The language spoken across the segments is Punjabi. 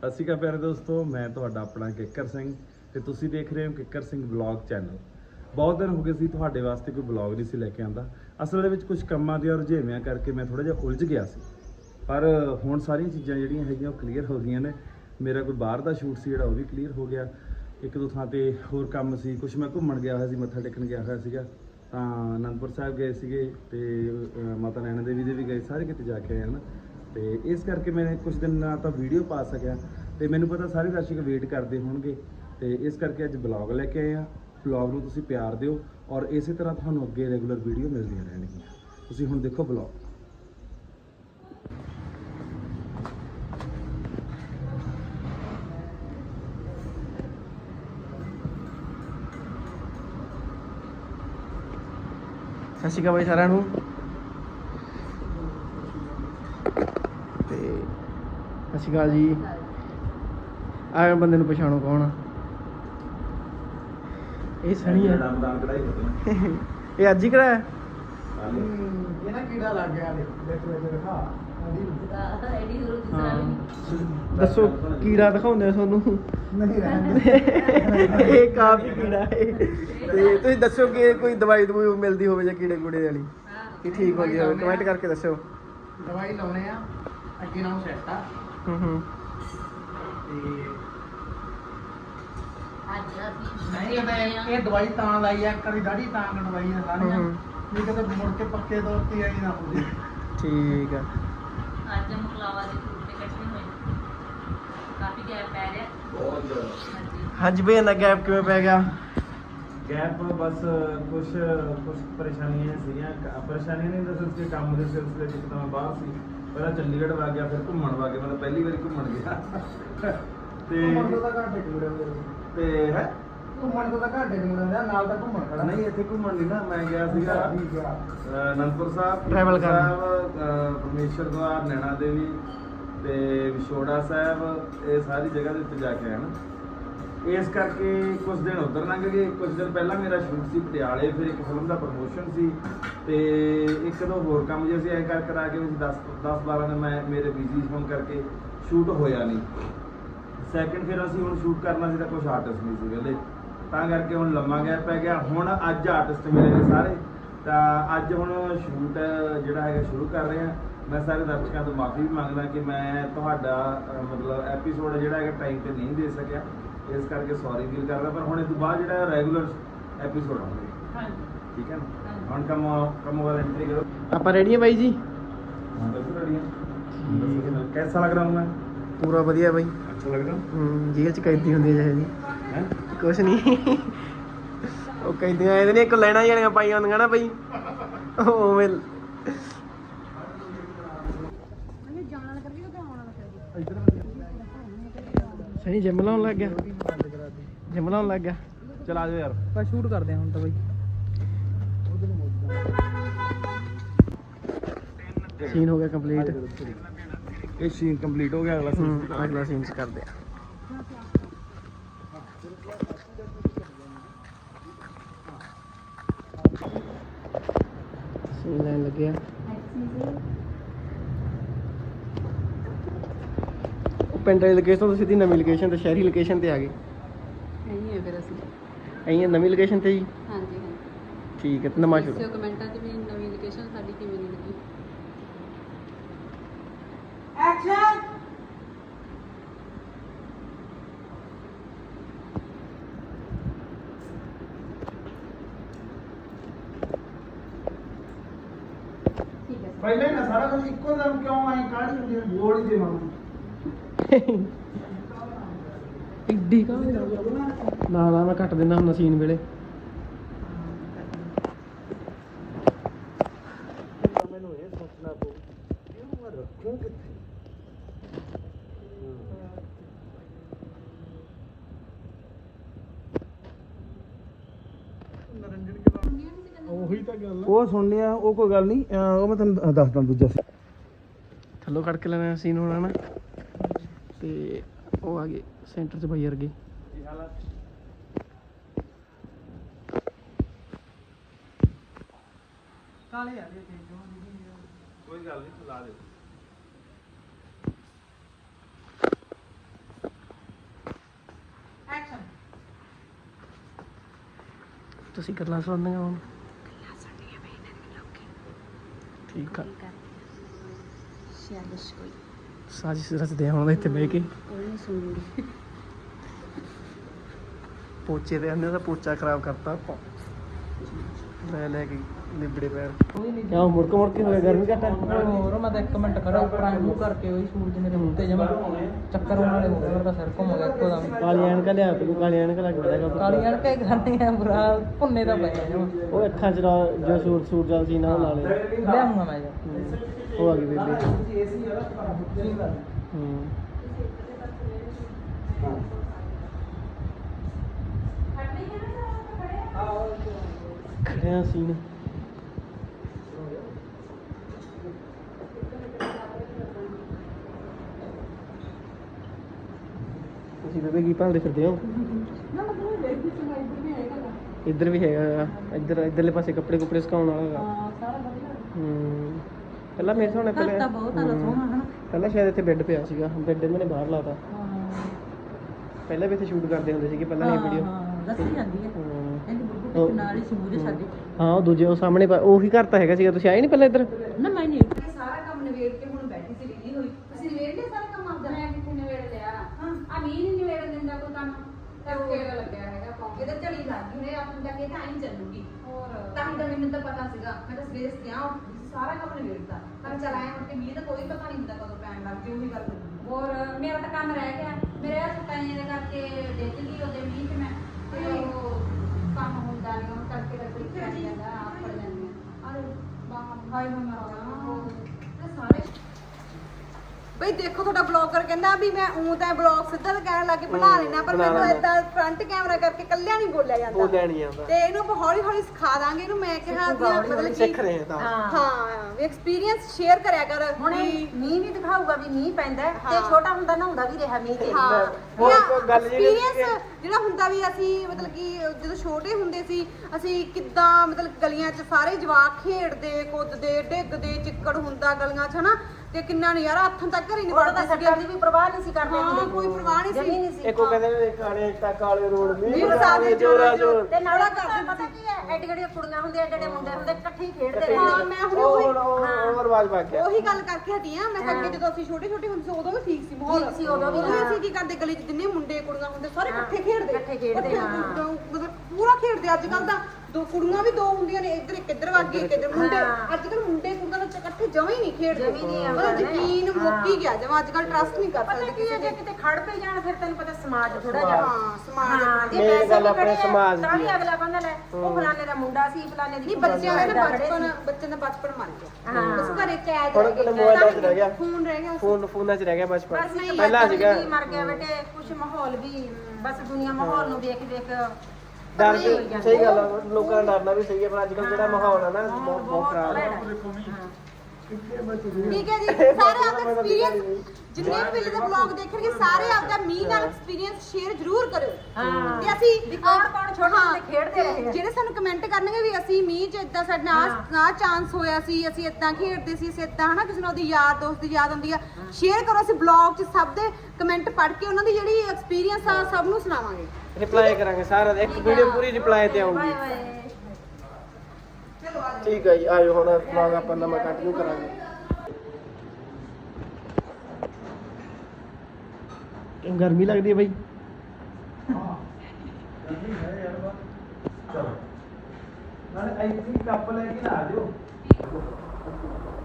ਸਤਿ ਸ਼੍ਰੀ ਅਕਾਲ ਪਿਆਰੇ ਦੋਸਤੋ, ਮੈਂ ਤੁਹਾਡਾ ਆਪਣਾ ਕਿੱਕਰ ਸਿੰਘ ਤੇ ਤੁਸੀਂ ਦੇਖ ਰਹੇ ਹੋ ਕਿੱਕਰ ਸਿੰਘ ਵਲੌਗ ਚੈਨਲ। ਬਹੁਤ ਦਿਨ ਹੋ ਗਏ ਸੀ ਤੁਹਾਡੇ ਵਾਸਤੇ ਕੋਈ ਵਲੌਗ ਨਹੀਂ ਸੀ ਲੈ ਕੇ ਆਂਦਾ। ਅਸਲ ਦੇ ਵਿੱਚ ਕੁਝ ਕੰਮਾਂ ਦੀਆਂ ਰੁਝੇਵਿਆਂ ਕਰਕੇ ਮੈਂ ਥੋੜਾ ਜਿਹਾ ਉਲਝ ਗਿਆ ਸੀ। ਪਰ ਹੁਣ ਸਾਰੀਆਂ ਚੀਜ਼ਾਂ ਜਿਹੜੀਆਂ ਹੈਗੀਆਂ ਉਹ ਕਲੀਅਰ ਹੋ ਗਈਆਂ ਨੇ। ਮੇਰਾ ਕੋਈ ਬਾਹਰ ਦਾ ਸ਼ੂਟ ਸੀ ਜਿਹੜਾ ਉਹ ਵੀ ਕਲੀਅਰ ਹੋ ਗਿਆ। ਇੱਕ ਦੋ ਥਾਂ ਤੇ ਹੋਰ ਕੰਮ ਸੀ ਕੁਝ ਮੈਂ ਘੁੰਮਣ ਗਿਆ ਹੋਇਆ ਸੀ, ਮੱਥਾ ਟੇਕਣ ਗਿਆ ਹੋਇਆ ਸੀਗਾ। ਤਾਂ ਅਨੰਦਪੁਰ ਸਾਹਿਬ ਗਏ ਸੀਗੇ ਤੇ ਮਾਤਾ ਨੈਣਾ ਦੇਵੀ ਦੇ ਵੀ ਗਏ, ਸਾਰੇ ਕਿਤੇ ਜਾ ਕੇ ਆਏ ਹਨ। ਤੇ ਇਸ ਕਰਕੇ ਮੈਂ ਕੁਝ ਦਿਨ ਨਾ ਤਾਂ ਵੀਡੀਓ ਪਾ ਸਕਿਆ ਤੇ ਮੈਨੂੰ ਪਤਾ ਸਾਰੇ ਦਰਸ਼ਕ ਵੇਟ ਕਰਦੇ ਹੋਣਗੇ। ਤੇ ਇਸ ਕਰਕੇ ਅੱਜ ਬਲੌਗ ਲੈ ਕੇ ਆਏ ਆ ਬਲੌਗ ਨੂੰ ਤੁਸੀਂ ਪਿਆਰ ਦਿਓ ਔਰ ਇਸੇ ਤਰ੍ਹਾਂ ਤੁਹਾਨੂੰ ਅੱਗੇ ਰੈਗੂਲਰ ਵੀਡੀਓ ਮਿਲਦੀਆਂ ਰਹਿਣਗੀਆਂ। ਤੁਸੀਂ ਹੁਣ ਦੇਖੋ ਬਲੌਗ ਸਤਿ ਸ਼੍ਰੀ ਅਕਾਲ ਬਾਈ ਸਾਰਿਆਂ ਨੂੰ ਤੇ ਸਤਿ ਸ਼੍ਰੀ ਅਕਾਲ ਜੀ। ਆਹ ਬੰਦੇ ਨੂੰ ਪਛਾਣੋ ਕੌਣ ਆ? ਇਹ ਸਣੀ ਆ। ਇਹ ਅੱਜ ਹੀ ਕਰਾਇਆ? ਇਹ ਨਾ ਕੀੜਾ ਲੱਗ ਗਿਆ ਦੇਖੋ ਦੱਸੋ ਕੀੜਾ ਦਿਖਾਉਂਦੇ ਆ ਤੁਹਾਨੂੰ? ਨਹੀਂ ਰਹਿੰਦੇ। ਇਹ ਕਾਫੀ ਕੀੜਾ ਹੈ। ਤੇ ਤੁਸੀਂ ਦੱਸੋ ਕਿ ਕੋਈ ਦਵਾਈ ਦਵਾਈ ਮਿਲਦੀ ਹੋਵੇ ਜਾਂ ਕੀੜੇ ਕੂੜੇ ਵਾਲੀ? ਕਿ ਠੀਕ ਹੋ ਜਾਵੇ ਕਮੈਂਟ ਕਰਕੇ ਦੱਸਿਓ ਦਵਾਈ ਲਾਉਣੇ ਆ। ਅੱਗੇ ਨਾਲੋਂ ਸੈੱਟ ਆ। ਹੂੰ ਹੂੰ ਤੇ ਅੱਜ ਅਸੀਂ ਨਹੀਂ ਕਦੇ ਇਹ ਦਵਾਈ ਤਾਂ ਲਾਈ ਆ ਕਦੀ ਦਾੜੀ ਤਾਂ ਕਟਵਾਈ ਆ ਸਾਰੀਆਂ। ਹਮ। ਨਹੀਂ ਕਦੇ ਮੁੜ ਕੇ ਪੱਕੇ ਤੌਰ ਤੇ ਆਈ ਨਾ ਹੋਵੇ। ਠੀਕ ਆ। ਅੱਜ ਮੁਕਲਾਵਾ ਦੇ ਸੂਟ ਤੇ ਕੱਟੇ ਹੋਏ। ਨੇ। ਕਾਫੀ ਗੈਪ ਪੈ ਰਿਹਾ। ਬਹੁਤ ਜ਼ਿਆਦਾ। ਹਾਂਜੀ ਹਾਂਜੀ ਬਈ ਇੰਨਾ ਗੈਪ ਕਿਵੇਂ ਪੈ ਗਿਆ? ਗੈਪ ਬਸ ਕੁਝ ਕੁਝ ਪਰੇਸ਼ਾਨੀਆਂ ਸੀਗੀਆਂ। ਕ- ਪਰੇਸ਼ਾਨੀਆਂ ਨਹੀਂ ਦੱਸ ਕਿ ਕੰਮ ਦੇ ਸਿਲਸਿਲੇ ਵਿੱਚ ਤਾਂ ਮੈਂ ਬਾਹਰ ਸੀ। ਪਹਿਲਾਂ ਚੰਡੀਗੜ੍ਹ ਵਗ ਗਿਆ ਫਿਰ ਘੁੰਮਣ ਵਗ ਗਿਆ ਮੈਂ ਤਾਂ ਪਹਿਲੀ ਵਾਰੀ ਘੁੰਮਣ ਗਿਆ। ਤੇ ਘੁੰਮਣ ਤੋਂ ਤਾਂ ਘਾਟੇ ਜੁੜੇ ਹੁੰਦੇ ਨੇ। ਤੇ ਹੈ? ਘੁੰਮਣ ਤੋਂ ਤਾਂ ਘਾਟੇ ਜੁੜੇ ਹੁੰਦੇ ਨਾਲ ਤਾਂ ਘੁੰਮਣ ਖੜਾ। ਨਹੀਂ ਇੱਥੇ ਘੁੰਮਣ ਨਹੀਂ ਨਾ ਮੈਂ ਗਿਆ ਸੀਗਾ ਅਹ ਅਨੰਦਪੁਰ ਸਾਹਿਬ Travel ਕਰਨ। ਸਾਹਿਬ ਅਹ ਪਰਮੇਸ਼ਰ ਦਵਾਰ ਨੈਣਾ ਦੇਵੀ ਤੇ ਵਿਛੋੜਾ ਸਾਹਿਬ ਇਹ ਸਾਰੀ ਜਗ੍ਹਾ ਦੇ ਉੱਤੇ ਜਾ ਕੇ ਆਇਆ ਨਾ। ਇਸ ਕਰਕੇ ਕੁਝ ਦਿਨ ਉਧਰ ਲੰਘ ਗਏ, ਕੁਝ ਦਿਨ ਪਹਿਲਾਂ ਮੇਰਾ ਸ਼ੂਟ ਸੀ ਪਟਿਆਲੇ, ਫਿਰ ਇੱਕ ਫਿਲਮ ਦਾ ਪ੍ਰਮੋਸ਼ਨ ਸੀ ਤੇ ਇੱਕ ਦੋ ਹੋਰ ਕੰਮ ਜੇ ਅਸੀਂ ਐ ਕਰ ਕਰਾ ਕੇ ਅਸੀਂ 10 10 12 ਦਿਨ ਮੈਂ ਮੇਰੇ ਬਿਜ਼ੀ ਹੋਣ ਕਰਕੇ ਸ਼ੂਟ ਹੋਇਆ ਨਹੀਂ। ਸੈਕਿੰਡ ਫਿਰ ਅਸੀਂ ਹੁਣ ਸ਼ੂਟ ਕਰਨਾ ਸੀ ਤਾਂ ਕੁਝ ਆਰਟਿਸਟ ਨਹੀਂ ਸੀ ਵੇਲੇ ਤਾਂ ਕਰਕੇ ਹੁਣ ਲੰਮਾ ਗੈਪ ਪੈ ਗਿਆ। ਹੁਣ ਅੱਜ ਆਰਟਿਸਟ ਮਿਲੇ ਨੇ ਸਾਰੇ। ਤਾਂ ਅੱਜ ਹੁਣ ਸ਼ੂਟ ਜਿਹੜਾ ਹੈਗਾ ਸ਼ੁਰੂ ਕਰ ਰਹੇ ਹਾਂ। ਮੈਂ ਸਾਰੇ ਦਰਸ਼ਕਾਂ ਤੋਂ ਮਾਫੀ ਵੀ ਮੰਗਦਾ ਕਿ ਮੈਂ ਤੁਹਾਡਾ ਮਤਲਬ ਐਪੀਸੋਡ ਜਿਹੜਾ ਹੈਗਾ ਟਾਈਮ ਤੇ ਨਹੀਂ ਦੇ ਸਕਿਆ। ਇਸ ਕਰਕੇ ਸੌਰੀ ਫੀਲ ਕਰਦਾ ਪਰ ਹੁਣ ਇਸ ਤੋਂ ਬਾਅਦ ਜਿਹੜਾ ਰੈਗੂਲਰ ਐਪੀਸੋਡ ਆਉਣਗੇ ਹਾਂਜੀ। ਠੀਕ ਹੈ ਨਾ? ਹੁਣ ਕਮ ਕਮ ਵਾਲਾ ਐਂਟਰੀ ਕਰੋ। ਆਪਾਂ ਰੈਡੀ ਆ ਬਾਈ ਜੀ? ਦੱਸੋ ਰੈਡੀ ਆ ਕਿਹਦਾ ਲੱਗ ਰਹਾ ਹੂੰ ਪੂਰਾ ਵਧੀਆ ਬਾਈ। ਅੱਛਾ ਲੱਗ ਰਿਹਾ? ਹੂੰ ਜੇਲ੍ਹ ਚ ਕੈਦੀ ਹੁੰਦੀ ਹੈ ਜੀ। ਹੈ? ਕੁਛ ਨਹੀਂ ਉਹ ਕਹਿੰਦੀਆਂ ਇਹਦੇ ਨੇ ਇੱਕ ਲੈਣਾ ਜਿਹੜੀਆਂ ਪਾਈਆਂ ਹੁੰਦੀਆਂ ਨਾ ਬਾਈ। ਸਹੀ ਜਿਮ ਲਾਉਣ ਲੱਗ ਗਿਆ। ਜਿਮ ਲਾਉਣ ਲੱਗ ਗਿਆ। ਚਲ ਆ ਜਾ ਯਾਰ। ਆਪਾਂ ਸ਼ੂਟ ਕਰਦੇ ਹੁਣ ਤਾਂ ਬਾਈ। ਸੀਨ ਹੋ ਗਿਆ ਕੰਪਲੀਟ ਇਹ ਸੀਨ ਕੰਪਲੀਟ ਹੋ ਗਿਆ ਅਗਲਾ ਸੀਨ ਅਗਲਾ ਸੀਨ ਕਰਦੇ ਆ ਸੀਨ ਲੈਣ ਲੱਗਿਆ ਪਿੰਡ ਵਾਲੀ ਲੋਕੇਸ਼ਨ ਤੋਂ ਸਿੱਧੀ ਨਵੀਂ ਲੋਕੇਸ਼ਨ ਤੇ ਸ਼ਹਿਰੀ ਲੋਕੇਸ਼ਨ ਤੇ ਆ ਗਏ। ਨਹੀਂ ਹੈ ਫਿਰ ਅਸੀਂ। ਐਂ ਨਵੀਂ ਲੋਕੇਸ਼ਨ ਤੇ ਜੀ? ਹਾਂਜੀ ਹਾਂਜੀ। ਠੀਕ ਹੈ ਤੇ ਨਵਾਂ ਸ਼ੁਰੂ। ਦੱਸਿਓ ਕਮੈਂਟਾਂ 'ਚ ਵੀ ਨਵੀਂ ਲੋਕੇਸ਼ਨ ਸਾਡੀ ਕਿਵੇਂ ਦੀ ਲੱਗੀ। ਠੀਕ ਹੈ। ਪਹਿਲੇ ਨਾ ਸਾਰਾ ਕੁਝ ਇੱਕੋ ਦਮ ਕਿਉਂ ਆਏ? ਕਾਹਲੀ ਹੁੰਦੀ ਹੈ? ਬੋਲ ਹੀ ਦੇਵਾਂ ਇੱਡੀ ਕਾ ਨਾ ਨਾ ਮੈਂ ਕੱਟ ਦਿੰਦਾ ਹੁੰਦਾ ਸੀਨ ਵੇਲੇ। ਮੈਨੂੰ ਇਹ ਸੋਚਣਾ ਪਊ ਇਹਨੂੰ ਮੈਂ ਰੱਖੂੰ ਕਿੱਥੇ? ਉਹੀ ਤਾਂ ਗੱਲ ਉਹ ਸੁਣਨੇ ਆ ਉਹ ਕੋਈ ਗੱਲ ਨਹੀਂ ਉਹ ਮੈਂ ਤੁਹਾਨੂੰ ਦੱਸਦਾ ਦੂਜਾ ਸੀ ਥੱਲੋਂ ਕੱਢ ਕੇ ਲੈਣਾ ਸੀਨ ਹੋਣਾ ਨਾ। ਤੇ ਉਹ ਆ ਗਏ ਸੈਂਟਰ 'ਚ ਭਾਈ ਅਰਗੇ ਕਾਲੇ ਆ ਗਏ ਤੇ ਜੋ ਕੋਈ ਗੱਲ ਨਹੀਂ ਲਾ ਦੇ। ਐਕਸ਼ਨ ਤੁਸੀਂ ਗੱਲਾਂ ਸੁਣਦੇ ਹੋ? ਠੀਕ ਆ। ਸਾਜ਼ਿਸ਼ ਰਚਦੇ ਆ ਹੁਣ ਇੱਥੇ ਬਹਿ ਕੇ। ਉਹ ਨਹੀਂ ਸੁਣਦੀ ਪੋਚੇ ਦੇ ਅੰਨੇ ਦਾ ਪੋਚਾ ਖਰਾਬ ਕਰਤਾ ਆਪਾਂ। ਲੈ ਲੈ ਕੇ ਲਿਬੜੇ ਪੈਰ। ਕਿਉਂ ਮੁੜਕ ਮੁੜ ਕੇ ਹੋਇਆ ਗਰਮੀ ਘਟਾ। ਹੋਰ ਮੈਂ ਤਾਂ ਇੱਕ ਮਿੰਟ ਖੜਾ ਉੱਪਰਾਂ ਮੂੰਹ ਕਰਕੇ ਉਹੀ ਸੂਰਜ ਮੇਰੇ ਮੂੰਹ ਤੇ ਜਮਾ। ਚੱਕਰ ਆਉਣ ਵਾਲੇ ਹੋ ਗਏ ਮੇਰਾ ਤਾਂ ਸਿਰ ਘੁੰਮ ਗਿਆ ਇੱਕੋ ਦਮ। ਕਾਲੀ ਐਨਕ ਲਿਆ ਤੂੰ ਕਾਲੀ ਐਨਕ ਲੱਗ ਬੜਾ ਕਾਲੀ ਅਣਕੇ ਕਰਨੀ ਆ ਬੁਰਾ ਭੁੰਨੇ ਦਾ ਪਿਆ ਜਮਾ। ਉਹ ਅੱਖਾਂ ਚ ਜੋ ਸੂਰ ਸੂਰ ਜਲ ਸੀ ਨਾ ਲਾ ਲੈ। ਲਿਆਉਂਗਾ ਮੈਂ ਜਾ। ਉਹ ਆ ਗਈ ਬੇਬੇ। ਹੂੰ ਖੜਿਆ ਸੀ ਨਾ ਤੁਸੀਂ ਬੇਬੇ ਕੀ ਭਾਲਦੇ ਫਿਰਦੇ ਹੋ? ਇੱਧਰ ਵੀ ਹੈਗਾ ਗਾ। ਇੱਧਰ ਇੱਧਰਲੇ ਪਾਸੇ ਕੱਪੜੇ ਕੁਪੜੇ ਸੁਕਾਉਣ ਵਾਲਾ ਹੈਗਾ। ਹਾਂ ਸਾਰਾ ਵਧੀਆ। ਹੂੰ। ਪਹਿਲਾਂ ਮੇਰੇ ਸਾਹਮਣੇ ਘਰ ਤਾਂ ਬਹੁਤ ਆ ਹੂੰ। ਸੋਹਣਾ ਹਨਾ? ਪਹਿਲਾਂ ਸ਼ਾਇਦ ਇੱਥੇ ਬੈੱਡ ਪਿਆ ਸੀਗਾ ਬੈੱਡ ਇਹਨਾਂ ਨੇ ਬਾਹਰ ਲਾਤਾ। ਹਾਂ। ਪਹਿਲਾਂ ਵੀ ਇੱਥੇ ਸ਼ੂਟ ਕਰਦੇ ਹੁੰਦੇ ਸੀਗੇ ਪਹਿਲਾਂ ਇਹ ਵੀਡੀਓ। ਹਾਂ ਦੱਸੀ ਜਾਂਦੀ ਹੈ। ਇਹਦੀ ਉਹ- ਵਿੱਚ ਨਾਲ ਹੀ ਸਮੂਹ ਸਾਡੇ। ਹਾਂ ਉਹ ਦੂਜੇ ਉਹ ਸਾਹਮਣੇ ਪਾ- ਉਹੀ ਘਰ ਤਾਂ ਹੈਗਾ ਸੀਗਾ। ਤੁਸੀਂ ਆਏ ਨਹੀਂ ਪਹਿਲਾਂ ਇੱਧਰ? ਨਾ ਮੈਂ ਨਹੀਂ ਸਾਰਾ ਕੰਮ ਨਿਬੇੜ ਕੇ ਹੁਣ ਬੈਠੀ ਸੀ ਵਿਹਲੀ ਹੋਈ। ਅਸੀਂ ਨਿਬੇੜ ਲਿਆ ਸਾਰਾ ਕੰਮ ਆਪਦਾ? ਮੈਂ ਕਿੱਥੇ ਨਿਬੇੜ ਲਿਆ? ਆ ਮੀਂਹ ਨਹੀਂ ਨਿਬੇੜਨ ਦਿੰਦਾ ਕੋਈ ਕੰਮ? ਤੇ ਉਹ ਕਿਹੜਾ ਲੱਗਿਆ ਹੈਗਾ ਪੌਂਕੇ ਦਾ ਝੜੀ ਲੱਗ ਗਈ ਨੇ ਆਪਣ ਜਾ ਕੇ ਤਾਂ ਹੀ ਚੱਲੂਗੀ। ਹੋਰ। ਤਾਂ ਹੀ ਤਾਂ ਮੈਨੂੰ ਤਾਂ ਪਤਾ ਸੀਗਾ। ਮੈਂ ਤਾਂ ਸਵੇਰੇ ਸਿਆ ਸਾਰਾ ਕੰਮ ਨਿਬੇੜਤਾ ਪਰ ਚਲ ਆਇਆ ਮੁੜ ਕੇ ਮੀਂਹ ਦਾ ਕੋਈ ਪਤਾ ਨਹੀਂ ਹੁੰਦਾ ਕਦੋਂ ਪੈਣ ਲੱਗ ਜੇ ਉਹੀ ਗੱਲ ਹੁੰਦੀ ਹੋਰ ਮੇਰਾ ਤਾਂ ਕੰਮ ਰਹਿ ਗਿਆ। ਮੇਰੇ ਆ ਸੁਕਾਈਆਂ ਦੇ ਕਰਕੇ ਡਿੱਗ ਗਈ ਉਹਦੇ ਮੀਂਹ ਤੇ ਮੈਂ। ਤੇ ਉਹ ਕੰਮ ਹੁੰਦਾ ਨਹੀਂ ਉਹ ਕਰਕੇ ਕਰਕੇ ਚੱਲ ਜਾਂਦਾ ਆਪ ਪੜ ਜਾਂਦੀ ਆ ਅਰੇ ਬਾਹਰ ਹਾਈ ਮੈਂ ਤੇ ਸਾਰੇ ਬਈ ਦੇਖੋ ਤੁਹਾਡਾ ਬਲੌਗਰ ਕਹਿੰਦਾ ਵੀ ਮੈਂ ਉਂ ਤਾਂ ਬਲੌਗ ਸਿੱਧਾ ਤਾਂ ਕਹਿਣ ਲੱਗੇ ਬਣਾ ਲੈਣਾ ਪਰ ਮੈਨੂੰ। ਏਦਾਂ ਫਰੰਟ ਕੈਮਰਾ ਕਰਕੇ ਕੱਲਿਆ ਨਹੀਂ ਬੋਲਿਆ ਜਾਂਦਾ। ਬੋਲਿਆ ਨਹੀਂ ਆਉਂਦਾ। ਤੇ ਇਹਨੂੰ ਆਪਾਂ ਹੌਲੀ ਹੌਲੀ ਸਿਖਾ ਦਾਂਗੇ ਇਹਨੂੰ ਮੈਂ ਕਿਹਾ ਕਿ ਮਤਲਬ ਕਿ ਸਿੱਖ ਰਹੇ ਆ ਤਾਂ। ਹਾਂ। ਵੀ ਐਕਸਪੀਰੀਅੰਸ ਸ਼ੇਅਰ ਕਰਿਆ ਕਰ। ਹੁਣ ਮੀਂਹ ਵੀ ਦਿਖਾਊਗਾ ਵੀ ਮੀਂਹ ਪੈਂਦਾ ਤੇ। ਛੋਟਾ ਹੁੰਦਾ ਨਹਾਉਂਦਾ ਵੀ ਰਿਹਾ ਮੀਂਹ ਤੇ। ਹਾਂ। ਹੋਰ ਕੋਈ ਗੱਲ ਜਿਹੜੀ ਐਕਸਪੀਰੀਅੰਸ ਜਿਹੜਾ ਹੁੰਦਾ ਵੀ ਅਸੀਂ ਮਤਲਬ ਕਿ ਜਦੋਂ ਛੋਟੇ ਹੁੰਦੇ ਸੀ ਅਸੀਂ ਕਿੱਦਾਂ ਮਤਲਬ ਗਲੀਆਂ 'ਚ ਸਾਰੇ ਜਵਾਕ ਖੇਡਦੇ ਕੁੱਦਦੇ ਡਿੱਗਦੇ ਚਿੱਕੜ ਹੁੰਦਾ ਗਲੀਆਂ 'ਚ ਹਨਾ? ਤੇ ਕਿੰਨਾ ਨਜ਼ਾਰਾ ਹੱਥਾਂ ਤੱਕ ਘਰੇ ਨਹੀਂ ਵੜਦੇ ਸੱਟਾਂ ਦੀ ਵੀ ਪ੍ਰਵਾਹ ਨਹੀਂ ਸੀ ਕਰਦੇ ਹਾਂ, ਕੋਈ ਪ੍ਰਵਾਹ ਨਹੀਂ ਸੀ। ਨਹੀਂ ਸੀ। ਇੱਕ ਉਹ ਕਹਿੰਦੇ ਨੇ ਕਾਲੇ ਤਾਂ ਕਾਲੇ ਰੋਡ ਮੀਂਹ ਦੇ ਜੋਰਾ ਜੋਰ। ਤੇ ਨਾਲੇ ਕਰਦੇ ਪਤਾ ਕੀ ਹੈ ਐਡੀ ਐਡੀਆਂ ਕੁੜੀਆਂ ਹੁੰਦੀਆਂ ਐਡੇ ਐਡੇ ਮੁੰਡੇ ਹੁੰਦੇ ਇਕੱਠੇ ਹੀ ਖੇਡਦੇ ਹਾਂ, ਮੈਂ ਹੁਣ ਉਹ ਉਹ ਰਿਵਾਜ ਪਾ ਗਿਆ। ਉਹੀ ਗੱਲ ਕਰਕੇ ਹਟੀ ਆ ਮੈਂ ਅੱਗੇ ਹਾਂ। ਜਦੋਂ ਅਸੀਂ ਛੋਟੇ ਛੋਟੇ ਹੁੰਦੇ ਸੀ ਉਦੋਂ ਵੀ ਠੀਕ ਸੀ ਮਾਹੌਲ। ਠੀਕ ਸੀ, ਉਦੋਂ ਵੀ, ਹਾਂ। ਅਸੀਂ ਕੀ ਕਰਦੇ ਗਲੀ 'ਚ ਜਿੰਨੇ ਮੁੰਡੇ ਕੁੜੀਆਂ ਹੁੰਦੇ ਸਾਰੇ ਹਾਂ, ਇਕੱਠੇ ਖੇਡਦੇ। ਇਕੱਠੇ ਖੇਡਦੇ, ਹਾਂ। ਮਤਲਬ ਪੂਰਾ ਖੇਡਦੇ। ਅੱਜ ਕੱਲ ਤਾਂ ਦੋ ਕੁੜੀਆਂ ਵੀ ਦੋ ਹੁੰਦੀਆਂ ਨੇ ਇੱਧਰ ਇੱਕ ਇੱਧਰ ਵਗ ਗਈ ਇੱਕ ਇੱਧਰ ਮੁੰਡੇ। ਹਾਂ। ਅੱਜ ਕੱਲ ਮੁੰਡੇ ਕੁੜੀਆਂ ਨੂੰ ਇਕੱਠੇ ਜਮਾਂ ਹੀ ਨਹੀਂ ਖੇਡਦੇ। ਜਮਾਂ ਹੀ ਨਹੀਂ ਮਤਲਬ ਆਉਂਦਾ ਨਾ। ਯਕੀਨ ਮੁੱਕ ਹੀ ਗਿਆ ਜਮਾਂ ਅੱਜ ਕੱਲ ਟਰਸਟ ਨਹੀਂ ਕਰ ਪਤਾ ਸਕਦੇ ਕੀ ਹੈ ਕਿਸੇ ਜੇ ਤੇ ਕਿਤੇ ਖੜ ਪਈ ਜਾਣ ਫਿਰ ਤੈਨੂੰ ਪਤਾ ਸਮਾਜ ਥੋੜਾ ਜਿਹਾ। ਹਾਂ ਸਮਾਜ ਹਾਂ ਜੇ ਮੇਨ ਪੈਸੇ ਗੱਲ ਵੀ ਆਪਣੇ ਖੜੇ ਆ, ਸਮਾਜ ਤਾਂ ਦੀ ਵੀ ਹੈ। ਅਗਲਾ ਕਹਿੰਦਾ ਲੈ ਉਹ ਫਲਾਣੇ ਦਾ ਮੁੰਡਾ ਸੀ ਫਲਾਣੇ ਦੀ ਨਹੀਂ ਬੱਚਿਆਂ ਦਾ ਨਾ ਬਚਪਨ। ਬੱਚਿਆਂ ਦਾ ਬਚਪਨ ਮਰ ਗਿਆ। ਹਾਂ। ਬਸ ਘਰੇ ਕੈਦ ਹੁਣ ਰਹਿ ਗਏ। ਮੋਬਾਈਲਾਂ 'ਚ ਰਹਿ ਗਿਆ। ਫੋਨ ਰਹਿ ਗਿਆ ਫੋਨ ਫੋਨਾਂ 'ਚ ਰਹਿ ਗਿਆ ਬਚਪਨ। ਪਹਿਲਾਂ ਸੀਗਾ। ਮਰ ਗਿਆ ਬੇਟੇ ਕੁਝ ਮਾਹੌਲ ਵੀ ਬਸ ਦੁਨੀਆ ਮਾਹੌਲ ਨੂੰ ਦੇਖ ਦੇਖ ਡਰ ਪਰੇ ਹੋਈ ਵੀ ਜਾਂਦੀ ਸਹੀ। ਗੱਲ ਆ ਲੋਕਾਂ ਦਾ ਡਰਨਾ ਵੀ ਸਹੀ ਹੈ ਪਰ ਅੱਜ ਕੱਲ ਜਿਹੜਾ ਮਾਹੌਲ ਹੈ ਨਾ ਬਹੁਤ ਬਹੁਤ ਖਰਾਬ ਹੈ ਹਾਂ। ਠੀਕ ਹੈ ਜੀ ਸਾਰੇ ਆਪਦਾ ਐਕਸਪੀਰੀਅੰਸ ਜਿੰਨੇ ਵੀ ਵੇਲੇ ਦਾ ਵਲੌਗ ਦੇਖਣਗੇ ਸਾਰੇ ਆਪਦਾ ਮੀਂਹ ਨਾਲ ਐਕਸਪੀਰੀਅੰਸ ਸ਼ੇਅਰ ਜ਼ਰੂਰ ਕਰਿਓ। ਹਾਂ। ਤੇ ਅਸੀਂ ਵੀ ਕੌਣ ਕੌਣ ਛੋਟੇ ਹਾਂ, ਹੁੰਦੇ ਖੇਡਦੇ ਰਹੇ ਆ। ਜਿਹੜੇ ਸਾਨੂੰ ਕਮੈਂਟ ਕਰਨਗੇ ਵੀ ਅਸੀਂ ਮੀਂਹ 'ਚ ਇਦਾਂ ਸਾਡੇ ਨਾਲ ਆਹ ਚਾਂਸ ਹੋਇਆ ਸੀ ਅਸੀਂ ਇਦਾਂ ਖੇਡਦੇ ਸੀ ਅਸੀਂ ਇਦਾਂ ਹਨਾ ਕਿਸੇ ਨੂੰ ਉਹਦੀ ਯਾਰ ਦੋਸਤ ਦੀ ਯਾਦ ਆਉਂਦੀ ਆ ਸ਼ੇਅਰ ਕਰੋ ਅਸੀਂ ਵਲੌਗ 'ਚ ਸਭ ਦੇ ਕਮੈਂਟ ਪੜ੍ਹ ਕੇ ਉਹਨਾਂ ਦੀ ਜਿਹੜੀ ਐਕਸਪੀਰੀਅੰਸ ਆ ਸਭ ਨੂੰ ਸੁਣਾਵਾਂਗੇ। ਰਿਪਲਾਈ ਕਰਾਂਗੇ ਸਾਰਾ ਇੱਕ ਵੀਡੀਓ ਪੂਰੀ ਰਿਪਲਾਈ ਤੇ ਆਊਗੀ। Bye bye. ਠੀਕ ਹੈ ਜੀ ਆਇਓ ਹੁਣ ਵਲੌਗ ਆਪਾਂ ਨਵਾਂ ਕੰਟੀਨਿਊ ਕਰਾਂਗੇ। ਗਰਮੀ ਲੱਗਦੀ ਹੈ ਬਾਈ? ਚਲੋ। ਨਾਲੇ ਇੱਥੇ ਕੱਪ ਲੈ ਕੇ ਨਾ ਆ ਜਾਓ।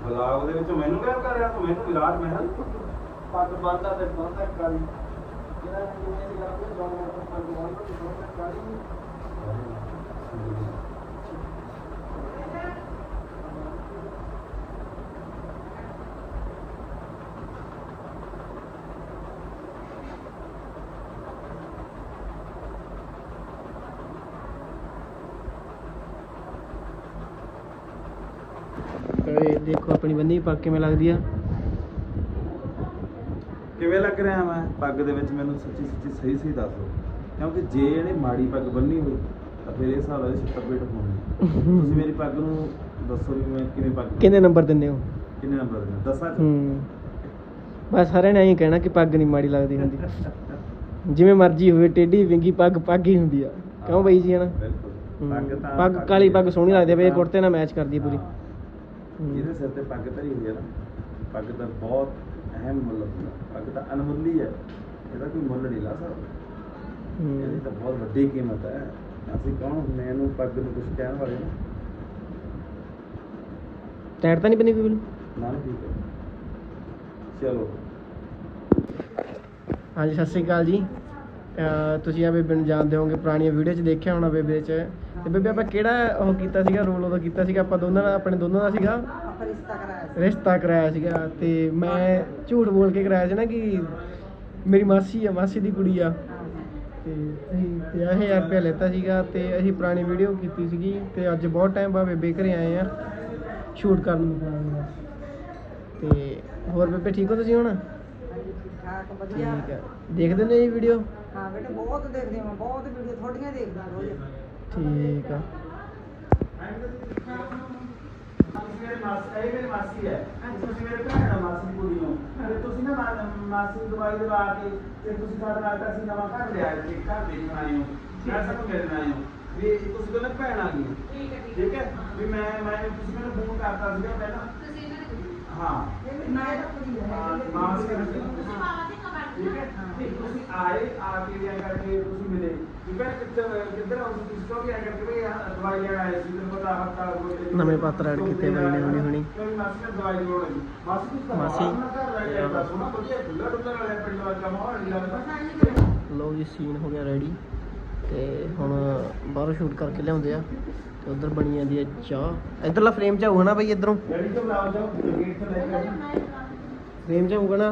ਬਲਾਗ ਦੇ ਵਿੱਚ ਮੈਨੂੰ ਕਿਹਾ ਕਰ ਰਿਹਾ? ਤੂੰ ਮੈਨੂੰ ਵਿਰਾਟ ਮੈਂ ਪੱਗ ਬੰਨਦਾ ਤੇ ਬੰਨਦਾ ਕਾਲੀ ਜਿਹੜਾ ਦੁਨੀਆ ਦੀ ਗੱਲ ਕੋਈ ਜੋਨ ਮੋਟਰ ਪੱਗ ਬੰਨਦਾ ਤੇ ਬੰਨਦਾ ਕਾਲੀ ਤੇ ਦੇਖੋ ਆਪਣੀ ਬੰਨੀ ਪੱਗ ਕਿਵੇਂ ਲੱਗਦੀ ਆ। ਕਿਵੇਂ ਲੱਗ ਰਿਹਾ ਮੈਂ? ਪੱਗ ਦੇ ਵਿੱਚ ਮੈਨੂੰ ਸੱਚੀ ਸੱਚੀ ਸਹੀ ਸਹੀ ਦੱਸ ਦਿਓ। ਕਿਉਂਕਿ ਜੇ ਇਹਨੇ ਮਾੜੀ ਪੱਗ ਬੰਨੀ ਹੋਈ ਤਾਂ ਫਿਰ ਇਹ ਹਿਸਾਬ ਨਾਲ ਛਿੱਤਰ ਪੇਟ ਹੋਣੀ ਤੁਸੀਂ ਮੇਰੀ ਪੱਗ ਨੂੰ ਦੱਸੋ ਵੀ ਮੈਂ ਕਿਵੇਂ ਪੱਗ ਕਿੰਨੇ ਨੰਬਰ ਦਿੰਦੇ ਹੋ? ਕਿੰਨੇ ਨੰਬਰ ਦੇਣਾ ਦੱਸਾਂ ਹੂੰ। ਬਸ ਸਾਰਿਆਂ ਨੇ ਐਂ ਕਹਿਣਾ ਕਿ ਪੱਗ ਨਹੀਂ ਮਾੜੀ ਲੱਗਦੀ ਹੁੰਦੀ। ਜਿਵੇਂ ਮਰਜ਼ੀ ਹੋਵੇ ਟੇਢੀ ਵਿੰਗੀ ਪੱਗ ਪੱਗ ਹੀ ਹੁੰਦੀ ਆ। ਕਿਉਂ ਬਈ ਜੀ ਹਨਾ? ਬਿਲਕੁਲ। ਪੱਗ ਤਾਂ ਪੱਗ ਕਾਲੀ ਪੱਗ ਸੋਹਣੀ ਲੱਗਦੀ ਆ ਬਈ ਕੁੜਤੇ ਨਾਲ ਮੈਚ ਕਰਦੀ ਪੂਰੀ। ਜਿਹਦੇ ਸਿਰ ਤੇ ਪੱਗ ਧਰੀ ਹੋਈ ਹੈ ਨਾ ਪੱਗ ਦਾ ਬਹੁਤ ਅਹਿਮ ਮੁੱਲ ਹੁੰਦਾ। ਪੱਗ ਤਾਂ ਅਨਮੁੱਲੀ ਹੈ ਇਹਦਾ ਕੋਈ ਮੁੱਲ ਨਹੀਂ ਲਾ ਸਕਦਾ। ਇਹਦੀ ਤਾਂ ਬਹੁਤ ਵੱਡੀ ਕੀਮਤ ਹੈ। ਅਸੀਂ ਕੌਣ? ਹੁੰਦੇ ਇਹਨੂੰ ਪੱਗ ਨੂੰ ਕੁਝ ਕਹਿਣ ਵਾਲੇ ਨਾ। ਟੈਟ ਤਾਂ ਨਹੀਂ ਬਣੀ ਕੋਈ ਨਾ ਨਾ ਠੀਕ ਹੈ। ਚਲੋ। ਹਾਂਜੀ ਸਤਿ ਸ੍ਰੀ ਅਕਾਲ ਜੀ। ਤੁਸੀਂ ਆ ਬੇਬੇ ਨੂੰ ਜਾਣਦੇ ਹੋਵੋਗੇ ਪੁਰਾਣੀਆਂ ਵੀਡੀਓ 'ਚ ਦੇਖਿਆ ਹੋਣਾ ਬੇਬੇ 'ਚ। ਤੇ ਬੇਬੇ ਆਪਾਂ ਕਿਹੜਾ ਉਹ ਕੀਤਾ ਸੀਗਾ ਰੋਲ ਉਹਦਾ ਕੀਤਾ ਸੀਗਾ ਆਪਾਂ ਦੋਨਾਂ ਦਾ ਆਪਣੇ ਦੋਨਾਂ ਦਾ ਸੀਗਾ? ਆਪਾਂ ਰਿਸ਼ਤਾ ਕਰਾਇਆ ਸੀ ਰਿਸ਼ਤਾ ਕਰਾਇਆ ਸੀਗਾ ਤੇ ਮੈਂ ਝੂਠ ਬੋਲ ਕੇ ਕਰਾਇਆ ਸੀ ਨਾ ਕਿ ਮੇਰੀ ਮਾਸੀ ਆ ਮਾਸੀ ਦੀ ਕੁੜੀ ਆ। ਤੇ ਅਸੀਂ 50000 ਰੁਪਏ ਲੈਤਾ ਸੀਗਾ ਤੇ ਅਸੀਂ ਪੁਰਾਣੀ ਵੀਡੀਓ ਕੀਤੀ ਸੀਗੀ ਤੇ ਅੱਜ ਬਹੁਤ ਟਾਈਮ ਬਾਅਦ ਬੇਬੇ ਘਰੇ ਆਏ ਆ ਸ਼ੂਟ ਕਰਨ ਨੂੰ ਦਾ ਤੇ ਹੋਰ ਬੇਬੇ ਠੀਕ ਹੋ ਤੁਸੀਂ ਹੁਣ? ਠੀਕ ਠਾਕ ਵਧੀਆ। ਠੀਕ ਆ। ਦੇਖਦੇ ਨੇ ਇਹ ਵੀਡੀਓ ਹਾਂ ਬੇਟੇ ਬਹੁਤ ਦੇਖਦੇ ਹਾਂ ਬਹੁਤ ਵੀਡੀਓ ਥੋੜੀਆਂ ਦੇਖਦਾ ਰੋਜ਼। ਠੀਕ ਆ। ਮੇਰੇ ਮਾਸੀ ਇਹ ਮੇਰੇ ਮਾਸੀ ਹੈ ਤੁਸੀਂ ਮੇਰੇ ਭੈਣ ਦਾ ਮਾਸੀ ਦੀ ਕੁੜੀ ਹੋ ਤੇ ਤੁਸੀਂ ਨਾ ਮਾ- ਮਾਸੀ ਨੂੰ ਦਵਾਈ ਦਵਾ ਕੇ ਤੇ ਤੁਸੀਂ ਸਾਡੇ ਨਾਲ ਤਾਂ ਅਸੀਂ ਨਵਾਂ ਘਰ ਲਿਆ ਤੇ ਘਰ ਦੇ ਨੂੰ ਆਏ ਹੋ। ਮੈਂ ਸਭ ਮਿਲਣ ਆਏ ਹੋ ਵੀ ਤੁਸੀਂ ਦੋਨੇ ਭੈਣ ਆ ਗਈਆਂ। ਠੀਕ ਹੈ ਠੀਕ ਹੈ ਵੀ ਮੈਂ ਮੈਂ ਤੁਸੀਂ ਮੈਨੂੰ ਫੋਨ ਕਰਤਾ ਸੀਗਾ ਪਹਿਲਾਂ। ਤੁਸੀਂ ਇਹਨਾਂ ਦੇ ਹਾਂ। ਮਾਸੀ ਠੀਕ ਹੈ? ਤੇ ਤੁਸੀਂ ਆਏ ਆ ਕੇ ਲਿਆ ਕਰਕੇ ਤੁਸੀਂ ਮਿਲੇ। ਠੀਕ ਹੈ? ਕਿੱਧਰ ਕਿੱਧਰ ਆਉਂਦੇ ਤੁਸੀਂ ਕਿਉਂ ਵੀ ਕਰਕੇ ਵੀ ਦਵਾਈ ਲੈਣ ਆਏ ਸੀ ਤੁਹਾਨੂੰ ਪਤਾ ਹਫਤਾ ਕੋਈ ਨਵੇਂ ਪਾਤਰ ਐਡ ਕੀਤੇ ਬਾਈ ਨੇ ਹੁਣੀ ਹੁਣੀ। ਕੋਈ ਮਾਸੀ ਨੇ ਦਵਾਈ ਲੋੜ ਹੈ ਮਾਸੀ ਤੁਸੀਂ ਮਾਸੀ। ਲੈ ਸੋਨਾ ਵਧੀਆ ਖੁੱਲਾ ਡੁੱਲਾ ਵਾਲੇ ਪਿੰਡ ਵਾਲਾ ਮਾਹੌਲ ਨਹੀਂ ਲੱਗਦਾ ਲਓ ਜੀ ਸੀਨ ਹੋ ਗਿਆ ਰੈਡੀ ਤੇ ਹੁਣ ਬਾਹਰੋਂ ਸ਼ੂਟ ਕਰਕੇ ਲਿਆਉਂਦੇ ਆ। ਤੇ ਉਧਰ ਬਣੀ ਜਾਂਦੀ ਹੈ ਚਾਹ। ਇਧਰਲਾ ਫਰੇਮ ਚ ਆਊਗਾ ਨਾ ਬਈ ਇਧਰੋਂ? ਗੱਡੀ ਤੋਂ ਲਾਓ ਜਾਓ ਗੇਟ ਤੋਂ ਲੈ ਕੇ ਆਓ। ਫਰੇਮ ਚ ਆਊਗਾ ਨਾ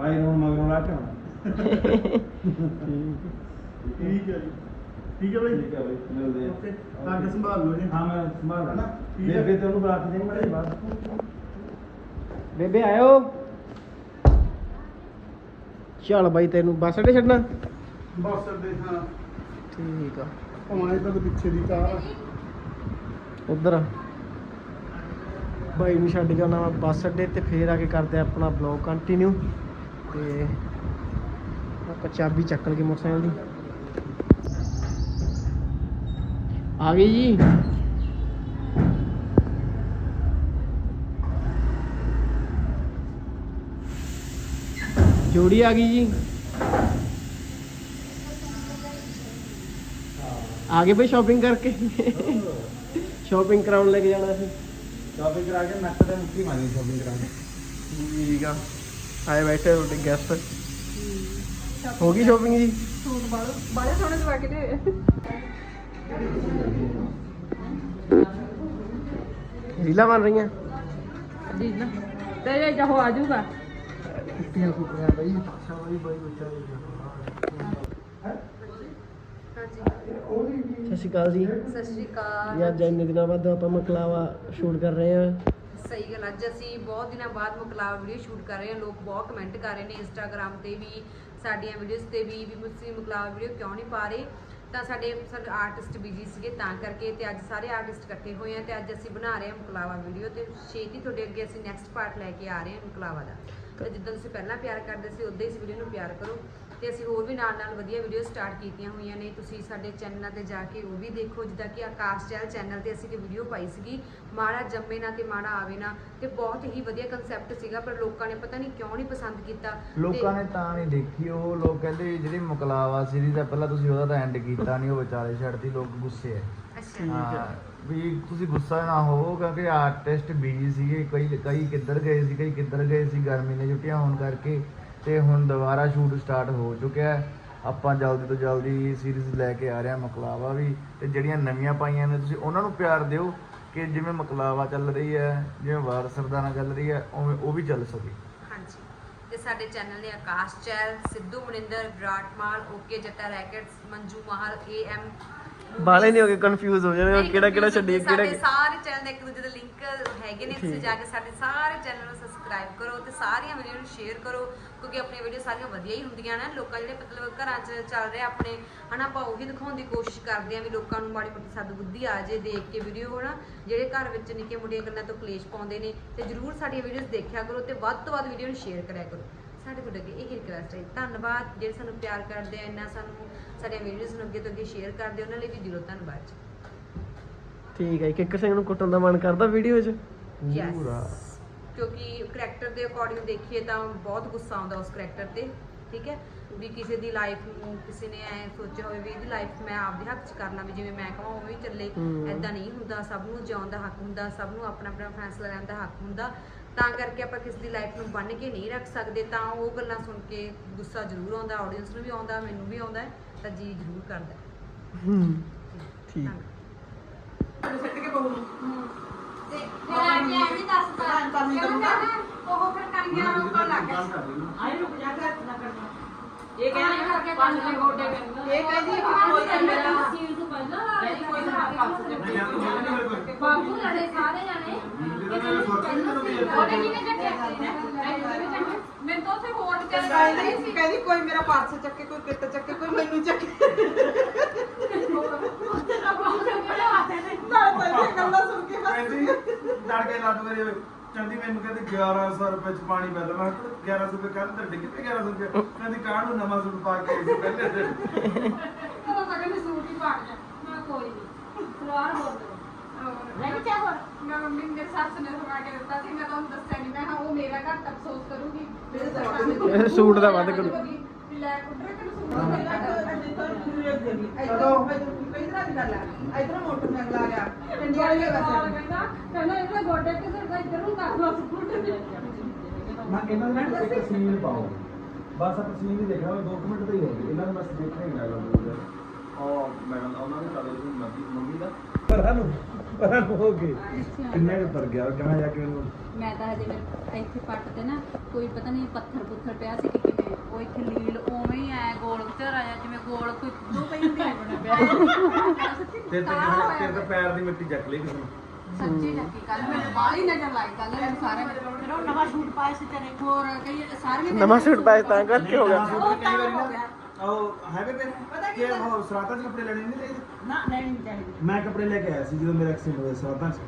ਬਾਈ ਰੋਣ ਮਗਰੋਂ ਲਾਟ ਹੋਣਾ ਠੀਕ ਹੈ ਜੀ। ਠੀਕ ਹੈ ਬਾਈ? ਠੀਕ ਹੈ ਬਾਈ ਮਿਲਦੇ ਆ ਓਕੇ ਪੱਗ ਸੰਭਾਲ ਜੀ। ਹਾਂ ਮੈਂ ਸੰਭਾਲ ਲੈਣਾ ਬੇਬੇ ਤੇ ਉਹਨੂੰ ਦੇ ਮੜੇ ਬਸ ਬੇਬੇ ਆਇਓ। ਚੱਲ ਬਾਈ ਤੈਨੂੰ ਬੱਸ ਅੱਡੇ ਛੱਡਣਾ? ਬੱਸ ਅੱਡੇ ਹਾਂ। ਠੀਕ ਆ। ਭਾਵੇਂ ਤੱਕ ਪਿੱਛੇ ਦੀ ਕਾਰ। ਬਾਈ ਨੂੰ ਛੱਡ ਜਾਣਾ ਬੱਸ ਅੱਡੇ ਤੇ ਫੇਰ ਆ ਕੇ ਕਰਦੇ ਆਪਣਾ ਬਲੌਗ ਕੰਟੀਨਿਊ ਤੇ ਆਪਾਂ ਚਾਬੀ ਚੱਕ ਲਗੇ ਮੋਟਰਸਾਈਕਲ ਦੀ। ਆ ਗਈ ਜੀ। ਜੋੜੀ ਆ ਗਈ ਜੀ। ਆ ਗਏ ਬਈ ਸ਼ਾਪਿੰਗ ਕਰਕੇ। ਸ਼ਾਪਿੰਗ ਕਰਾਉਣ ਲੈ ਕੇ ਜਾਣਾ ਸੀ। ਸ਼ਾਪਿੰਗ ਕਰਾ ਕੇ ਨੱਕ ਤੇ ਮੁੱਕੀ ਮਾਰੀ ਸ਼ਾਪਿੰਗ ਕਰਾ ਠੀਕ ਆ। ਆਏ ਬੈਠੇ ਤੁਹਾਡੇ ਗੈਸਟ ਹੋ ਗਈ ਸ਼ਾਪਿੰਗ ਜੀ? ਸੂਟ ਬਾਲੇ ਬਾਲੇ ਸੋਹਣੇ ਦਵਾ ਕੇ ਦੇ ਰੀਲਾ ਬਣ ਰਹੀਆਂ। ਜੀ ਨਾ ਤੇ ਜੇ ਚਾਹੋ ਆ ਜਾਊਗਾ। ਕੁੱਤੀਆਂ ਕੁੱਤੀਆਂ ਬਈ ਸ਼ਾਬਾਈ ਬਈ ਬੱਚਾ ਸਤਿ ਸ਼੍ਰੀ ਅਕਾਲ ਜੀ। ਸਤਿ ਸ਼੍ਰੀ ਅਕਾਲ। ਜੀ ਅੱਜ ਇੰਨੇ ਦਿਨਾਂ ਬਾਅਦ ਆਪਾਂ ਮਕਲਾਵਾ ਸ਼ੂਟ ਕਰ ਰਹੇ ਹਾਂ। ਸਹੀ ਗੱਲ ਅੱਜ ਅਸੀਂ ਬਹੁਤ ਦਿਨਾਂ ਬਾਅਦ ਮੁਕਲਾਵਾ ਵੀਡੀਓ ਸ਼ੂਟ ਕਰ ਰਹੇ ਹਾਂ। ਲੋਕ ਬਹੁਤ ਕਮੈਂਟ ਕਰ ਰਹੇ ਨੇ ਇੰਸਟਾਗ੍ਰam ਤੇ ਵੀ, ਸਾਡੀਆਂ ਵੀਡੀਓਜ਼ ਤੇ ਵੀ ਵੀ ਤੁਸੀਂ ਮੁਕਲਾਵਾ ਵੀਡੀਓ ਕਿਉਂ ਨਹੀਂ ਪਾ ਰਹੇ? ਤਾਂ ਸਾਡੇ ਸਾਡੇ ਆਰਟਿਸਟ ਬਿਜ਼ੀ ਸੀਗੇ ਤਾਂ ਕਰਕੇ ਤੇ ਅੱਜ ਸਾਰੇ ਆਰਟਿਸਟ ਇਕੱਠੇ ਹੋਏ ਆ ਤੇ ਅੱਜ ਅਸੀਂ ਬਣਾ ਰਹੇ ਹਾਂ ਮੁਕਲਾਵਾ ਵੀਡੀਓ ਤੇ ਛੇਤੀ ਤੁਹਾਡੇ ਅੱਗੇ ਅਸੀਂ ਨੈਕਸਟ ਪਾਰਟ ਲੈ ਕੇ ਆ ਰਹੇ ਹਾਂ ਮੁਕਲਾਵਾ ਦਾ। ਤੇ ਜਿੱਦਾਂ ਤੁਸੀਂ ਪਹਿਲਾਂ ਪਿਆਰ ਕਰਦੇ ਸੀ, ਉਦਾਂ ਹੀ ਇਸ ਵੀਡੀਓ ਨੂੰ ਪਿਆਰ ਕਰੋ। ਤੇ ਅਸੀਂ ਹੋਰ ਵੀ ਨਾਲ ਨਾਲ ਵਧੀਆ ਵੀਡੀਓ ਸਟਾਰਟ ਕੀਤੀਆਂ ਹੋਈਆਂ ਨੇ। ਤੁਸੀਂ ਸਾਡੇ ਚੈਨਲਾਂ ਤੇ ਜਾ ਕੇ ਉਹ ਵੀ ਦੇਖੋ ਜਿੱਦਾਂ ਕਿ ਆਕਾਸ਼ ਚੈਲ ਚੈਨਲ ਤੇ ਅਸੀਂ ਇੱਕ ਵੀਡੀਓ ਪਾਈ ਸੀਗੀ ਮਾੜਾ ਜੰਮੇ ਨਾ ਤੇ ਮਾੜਾ ਆਵੇ ਨਾ ਤੇ ਬਹੁਤ ਹੀ ਵਧੀਆ ਕਨਸੈਪਟ ਸੀਗਾ ਪਰ ਲੋਕਾਂ ਨੇ ਪਤਾ ਨਹੀਂ ਕਿਉਂ ਨਹੀਂ ਪਸੰਦ ਕੀਤਾ। ਲੋਕਾਂ ਨੇ ਤਾਂ ਨਹੀਂ ਦੇਖੀ ਉਹ ਲੋਕ ਕਹਿੰਦੇ ਜਿਹੜੀ ਮੁਕਲਾਵਾ ਸੀਰੀਜ਼ ਆ ਪਹਿਲਾਂ ਤੁਸੀਂ ਉਹਦਾ ਤਾਂ ਐਂਡ ਕੀਤਾ ਨਹੀਂ ਉਹ ਵਿਚਾਲੇ ਛੱਡਤੀ ਲੋਕ ਗੁੱਸੇ ਆ। ਅੱਛਾ। ਹਾਂ ਵੀ ਤੁਸੀਂ ਗੁੱਸਾ ਨਾ ਹੋਵੋ ਕਿਉਂਕਿ ਆਰਟਿਸਟ ਬਿਜ਼ੀ ਸੀਗੇ ਕਈ ਕਈ ਕਿੱਧਰ ਗਏ ਸੀ ਕਈ ਕਿੱਧਰ ਗਏ ਸੀ ਗਰਮੀ ਦੀਆਂ ਛੁੱਟੀਆਂ ਹੋਣ ਕਰਕੇ। ਤੇ ਹੁਣ ਦੁਬਾਰਾ ਸ਼ੂਟ ਸਟਾਰਟ ਹੋ ਚੁੱਕਿਆ ਹੈ। ਆਪਾਂ ਜਲਦੀ ਤੋਂ ਜਲਦੀ ਸੀਰੀਜ਼ ਲੈ ਕੇ ਆ ਰਹੇ ਹਾਂ, ਮਕਲਾਵਾ ਵੀ। ਤੇ ਜਿਹੜੀਆਂ ਨਵੀਆਂ ਪਾਈਆਂ ਨੇ, ਤੁਸੀਂ ਉਹਨਾਂ ਨੂੰ ਪਿਆਰ ਦਿਓ ਕਿ ਜਿਵੇਂ ਮਕਲਾਵਾ ਚੱਲ ਰਹੀ ਹੈ, ਜਿਵੇਂ ਵਾਰ ਸਰਦਾਨਾ ਚੱਲ ਰਹੀ ਹੈ, ਉਵੇਂ ਉਹ ਵੀ ਚੱਲ ਸਕੇ। ਹਾਂਜੀ। ਤੇ ਸਾਡੇ ਚੈਨਲ ਨੇ Akash Chail, Sidhu Maninder, Virat Maal, okay Jatta reacts, Manju Mahal AM Bale ਨਹੀਂ ਹੋ ਕੇ ਕਨਫਿਊਜ਼ ਹੋ ਜਾਣਗੇ ਕਿਹੜਾ ਕਿਹੜਾ ਸਾਡੇ ਕਿਹੜਾ ਸਾਰੇ ਚੈਨਲ ਦੇ ਇੱਕ ਦੂਜੇ ਦੇ ਲਿੰਕ ਹੈਗੇ ਨੇ ਤੁਸੀਂ। ਜਾ ਕੇ ਸਾਡੇ ਸਾਰੇ ਚੈਨਲ ਨੂੰ ਸਬਸਕ੍ਰਾਈਬ ਕਰੋ ਤੇ ਸਾਰੀਆਂ ਵੀਡੀਓ ਨੂੰ ਸ਼ੇਅਰ ਕਰੋ ਕਿਉਂਕਿ ਆਪਣੀਆਂ ਵੀਡੀਓ ਸਾਰੀਆਂ ਵਧੀਆ ਹੀ ਹੁੰਦੀਆਂ ਨੇ ਲੋਕਾਂ ਜਿਹੜੇ ਮਤਲਬ ਘਰਾਂ 'ਚ ਚੱਲ ਰਿਹਾ ਆਪਣੇ ਹਨਾ ਆਪਾਂ ਉਹੀ ਦਿਖਾਉਣ ਦੀ ਕੋਸ਼ਿਸ਼ ਕਰਦੇ ਆ ਵੀ ਲੋਕਾਂ ਨੂੰ ਮਾੜੀ ਮੋਟੀ ਸੱਦ ਬੁੱਧੀ ਆ ਜੇ ਦੇਖ ਕੇ ਵੀਡੀਓ ਹਨਾ ਜਿਹੜੇ ਘਰ ਵਿੱਚ ਨਿੱਕੇ ਮੁੰਡੀਆਂ ਗੱਲਾਂ ਤੋਂ ਕਲੇਸ਼ ਪਾਉਂਦੇ ਨੇ ਤੇ ਜਰੂਰ ਸਾਡੀਆਂ ਵੀਡੀਓਜ਼ ਦੇਖਿਆ ਕਰੋ ਤੇ ਵੱਧ ਤੋਂ ਵੱਧ ਵੀਡੀਓ ਨੂੰ ਸ਼ੇਅਰ ਕਰਿਆ ਕਰੋ ਸਾਡੇ ਕੋਲ ਅੱਗੇ ਇਹ ਰਿਕਵੈਸਟ ਹੈ। ਧੰਨਵਾਦ ਜਿਹੜੇ ਸਾਨੂੰ ਪਿਆਰ ਕਰਦੇ ਆ ਇੰਨਾ ਸਾਨੂੰ ਸਾਡੀਆਂ ਵੀਡੀਓਜ਼ ਨੂੰ ਅੱਗੇ ਤੋਂ ਅੱਗੇ ਸ਼ੇਅਰ ਕਰਦੇ ਉਹਨਾਂ ਲਈ ਵੀ ਦਿਲੋਂ ਧੰਨਵਾਦ ਜੀ। ਠੀਕ ਹੈ ਕਿੱਕਰ ਸਿੰਘ ਨੂੰ ਕੁੱਟਣ ਦਾ ਮਨ ਕਰਦਾ ਵੀਡੀਓ 'ਚ? ਯੈਸ ਕਿਉਂਕਿ ਕਰੈਕਟਰ ਦੇ ਅਕੋਰਡਿੰਗ ਦੇਖੀਏ ਤਾਂ ਬਹੁਤ ਗੁੱਸਾ ਆਉਂਦਾ ਉਸ ਕਰੈਕਟਰ ਤੇ ਠੀਕ ਹੈ? ਵੀ ਕਿਸੇ ਦੀ ਲਾਈਫ ਨੂੰ ਕਿਸੇ ਨੇ ਐ ਸੋਚਿਆ ਹੋਵੇ ਵੀ ਇਹਦੀ ਲਾਈਫ ਮੈਂ ਆਪਦੇ ਹੱਥ 'ਚ ਕਰ ਲਾਂ ਵੀ ਜਿਵੇਂ ਮੈਂ ਕਹਾਂ ਉਵੇਂ ਹੀ ਚੱਲੇ। ਹਮ। ਐਦਾਂ ਨਹੀਂ ਹੁੰਦਾ ਸਭ ਨੂੰ ਜਿਉਣ ਦਾ ਹੱਕ ਹੁੰਦਾ ਸਭ ਨੂੰ ਆਪਣਾ ਆਪਣਾ ਫੈਸਲਾ ਲੈਣ ਦਾ ਹੱਕ ਹੁੰਦਾ। ਤਾਂ ਕਰਕੇ ਆਪਾਂ ਕਿਸੇ ਦੀ ਲਾਈਫ ਨੂੰ ਬੰਨ੍ਹ ਕੇ ਨਹੀਂ ਰੱਖ ਸਕਦੇ ਤਾਂ ਉਹ ਗੱਲਾਂ ਸੁਣ ਕੇ ਗੁੱਸਾ ਜ਼ਰੂਰ ਆਉਂਦਾ ਆਡੀਅנס ਨੂੰ ਵੀ ਆਉਂਦਾ ਮੈਨੂੰ ਵੀ ਆਉਂਦਾ ਤਾਂ ਜੀ ਜ਼ਰੂਰ ਕਰਦਾ। ਹੈ। ਠੀਕ। ਧੰਨਵਾਦ। ਤੇ ਫਿਰ ਆ ਕੇ ਐਵੇਂ ਦੱਸਦਾ ਕਹਿੰਦਾ ਮੈਂ ਨਾ ਉਹ ਫਿਰ ਕਣੀਆਂ ਰੋਕਣ ਲੱਗ ਗਿਆ। ਇਹ ਕਹਿੰਦੇ ਪੰਜ ਦੇ ਗੋਡੇ ਇਹ ਕਹਿੰਦੀ ਕਿ ਕੋਈ ਮੇਰਾ ਸੀਲ ਤੋਂ ਪਹਿਲਾਂ ਲਾ ਦੇ ਕੋਈ ਬਾਬੂ ਲੜੇ ਸਾਰੇ ਜਾਣੇ। ਮੈਂ ਤਾਂ ਉੱਥੇ ਹੋਟ ਚੱਲ ਰਹੀ ਸੀ ਕਹਿੰਦੀ ਕੋਈ ਮੇਰਾ ਪਰਸ ਚੱਕੇ ਕੋਈ ਕਿੱਟ ਚੱਕੇ ਕੋਈ ਮੈਨੂੰ ਚੱਕੇ ਉੱਥੇ ਤਾਂ ਗੱਲਾਂ ਸੁਣ ਕੇ ਕਹਿੰਦੀ ਲੜ ਕੇ ਲੱਗ ਮੇਰੇ ਕਹਿੰਦੀ ਮੈਨੂੰ ਕਹਿੰਦੀ 1100 ਰੁਪਏ ਚ ਪਾਣੀ ਪੈਦਾ ਮੈਂ ਕਿਹਾ 1100 ਰੁਪਏ ਕੱਲ ਤੇ ਡਿੱਗ ਪਏ 1100 ਰੁਪਏ ਕਹਿੰਦੀ ਕਾਹਨੂੰ ਨਵਾਂ ਸੂਟ ਪਾ ਕੇ ਆਈ ਸੀ ਪਹਿਲੇ ਦਿਨ ਉਹ ਤਾਂ ਸੂਟ ਹੀ ਪਾ ਕੇ ਮੈਂ ਕੋਈ ਨਹੀਂ ਸਲਵਾਰ ਬੋਲ ਲੈ ਕੇ ਚਾਹ ਮੈਂ ਮੰਮੀ ਮੇਰੇ ਸੱਸ ਨੇ ਸਵਾ ਕੇ ਦਿੱਤਾ ਸੀ ਮੈਂ ਤੁਹਾਨੂੰ ਦੱਸਿਆ ਨਹੀਂ ਮੈਂ ਹਾਂ ਉਹ ਮੇਰਾ ਘੱਟ ਅਫਸੋਸ ਕਰੂਗੀ। ਮੇਰੇ ਸੱਸ ਇਹ ਸੂਟ ਦਾ ਵੱਧ ਕਰੂ ਲੈ ਕੁੱਟਰੇ ਕਿ ਸੂਟ ਦਾ ਇੱਧਰ ਨੂੰ ਕਰ ਲਓ ਸੂਟ। ਮੈਂ ਕਹਿੰਦਾ ਨਾ ਇੱਕ ਸੀਨ ਪਾਓ। ਬਸ ਆਪਾਂ ਸੀਨ ਹੀ ਦੇਖਣਾ ਉਹ 2 ਮਿੰਟ ਦਾ ਹੀ ਹੋਵੇ ਇਹਨਾਂ ਨੂੰ ਬਸ ਦੇਖਣਾ ਹੀ ਲੱਗਦਾ ਉਹ ਮੈਡਮ ਉਹਨਾਂ ਨੇ ਕਦੇ ਵੀ ਮੰਮੀ ਦਾ। ਪਰਾਂ ਨੂੰ ਪਰਾਂ ਨੂੰ ਹੋ ਗਏ। ਕਿੰਨੇ ਕੁ ਪਰ ਗਿਆ? ਕਹਾਂ ਜਾ ਕੇ ਉਹਨੂੰ? ਮੈਂ ਤਾਂ ਹਜੇ ਮੇਰੇ ਇੱਥੇ ਪੱਟ ਤੇ ਨਾ ਕੋਈ ਪਤਾ ਨਹੀਂ ਪੱਥਰ ਪੁੱਥਰ ਪਿਆ ਸੀ ਕਿ ਕਿਵੇਂ। ਉਹ ਇੱਥੇ ਲੀਲ ਉਵੇਂ ਹੀ ਐ ਗੋਲ ਘਰ ਆਇਆ ਜਿਵੇਂ ਗੋਲ ਕੋਈ ਦੋ ਪਈ ਹੁੰਦੀ ਐ ਬਣਿਆ ਪਿਆ। ਤੇ ਤੇ ਤੇਰੇ ਤੇ ਪੈਰ ਦੀ ਮਿੱਟੀ ਚੱਕ ਲਈ ਕਿਸੇ ਨੇ ਸੱਚੀ ਲੱਗੀ ਕੱਲ ਮੈਨੂੰ ਬਾਹਲੀ ਨਜ਼ਰ ਲਾਈ ਕੱਲ ਮੈਨੂੰ ਸਾਰੇ। ਫਿਰ ਉਹ ਨਵਾਂ ਸ਼ੂਟ ਪਾਇਆ ਸੀ ਤੇਰੇ। ਹੋਰ ਕਈ ਸਾਰੇ ਨਵਾਂ ਸੂਟ ਪਾਇਆ ਤਾਂ ਕਰਕੇ ਹੋ ਗਿਆ। ਸੂਟ ਕਈ ਵਾਰੀ ਨਾ ਉਹ ਹੈ ਬੇਬੇ ਕਿ ਉਹ ਸਰਾਤਾ ਚ ਕੱਪੜੇ ਲੈਣੇ ਨਹੀਂ ਚਾਹੀਦੇ ਨਾ ਨਹੀਂ ਚਾਹੀਦੀ। ਮੈਂ ਕੱਪੜੇ ਲੈ ਕੇ ਆਇਆ ਸੀ ਜਦੋਂ ਮੇਰਾ ਐਕਸੀਡੈਂਟ ਹੋਇਆ ਸਰਾਤਾ ਚ।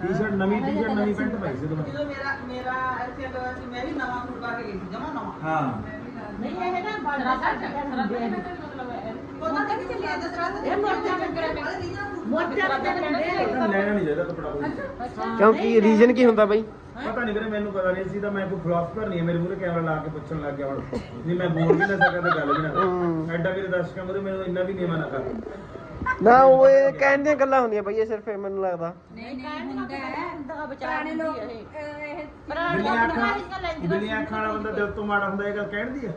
ਟੀ-ਸ਼ਰਟ ਨਵੀਂ ਟੀ-ਸ਼ਰਟ ਨਵੀਂ ਪੈਂਟ ਪਾਈ ਸੀ ਮੈਂ। ਜਦੋਂ ਮੇਰਾ ਮੇਰਾ ਐਕਸੀਡੈਂਟ ਹੋਇਆ ਸੀ ਮੈਂ ਵੀ ਨਵਾਂ ਸੂਟ ਪਾ ਕੇ ਗਈ ਸੀ ਜਮਾ ਨਵਾਂ। ਹਾਂ। ਨਹੀਂ ਇਹ ਨਾ ਬੜਾ ਪਤਾ ਨਹੀਂ ਚੱਲਿਆ ਦਸਰਾ ਤੇ ਇਹ ਮੋਟਾ ਲੱਗਿਆ ਮੋਟਾ ਲੱਗਿਆ ਲੈਣਾ ਨਹੀਂ ਚਾਹੀਦਾ ਕੱਪੜਾ ਕੋਈ। ਕਿਉਂਕਿ ਰੀਜ਼ਨ ਕੀ ਹੁੰਦਾ ਬਾਈ? ਪਤਾ ਨਹੀਂ ਵੀਰੇ ਮੈਨੂੰ ਪਤਾ ਨਹੀਂ ਸੀ ਤਾਂ ਮੈਂ ਕੋਈ ਫਿਲਾਸਫਰ ਨਹੀਂ ਹੈ ਮੇਰੇ ਮੂਹਰੇ ਕੈਮਰਾ ਲਾ ਕੇ ਪੁੱਛਣ ਲੱਗ ਗਿਆ ਹੁਣ। ਨਹੀਂ ਮੈਂ ਬੋਲ ਵੀ ਨਾ ਸਕਾਂ ਤੇ ਗੱਲ ਵੀ ਨਾ। ਕਰਾਂ। ਐਡਾ ਮੇਰੇ ਦਰਸ਼ਕਾਂ ਮੂਹਰੇ ਮੈਨੂੰ ਇੰਨਾ ਵੀ ਨੀਵਾ ਨਾ ਕਰ। ਨਾ ਉਹ ਇਹ ਕਹਿਣ ਦੀਆਂ ਗੱਲਾਂ ਹੁੰਦੀਆਂ ਬਈ ਇਹ ਸਿਰਫ ਇਹ ਮੈਨੂੰ ਲੱਗਦਾ। ਨਹੀਂ ਨਹੀਂ ਹੁੰਦਾ ਹੈ। ਪੁਰਾਣੇ ਲੋਕ ਇਹ। ਬਿੱਲੀਆਂ ਅੱਖਾਂ ਬਿੱਲੀਆਂ ਅੱਖਾਂ ਵਾਲਾ ਬੰਦਾ ਦਿਲ ਤੋਂ ਮਾੜਾ ਹੁੰਦਾ ਇਹ ਗੱਲ ਕਹਿਣ ਦੀ ਆ?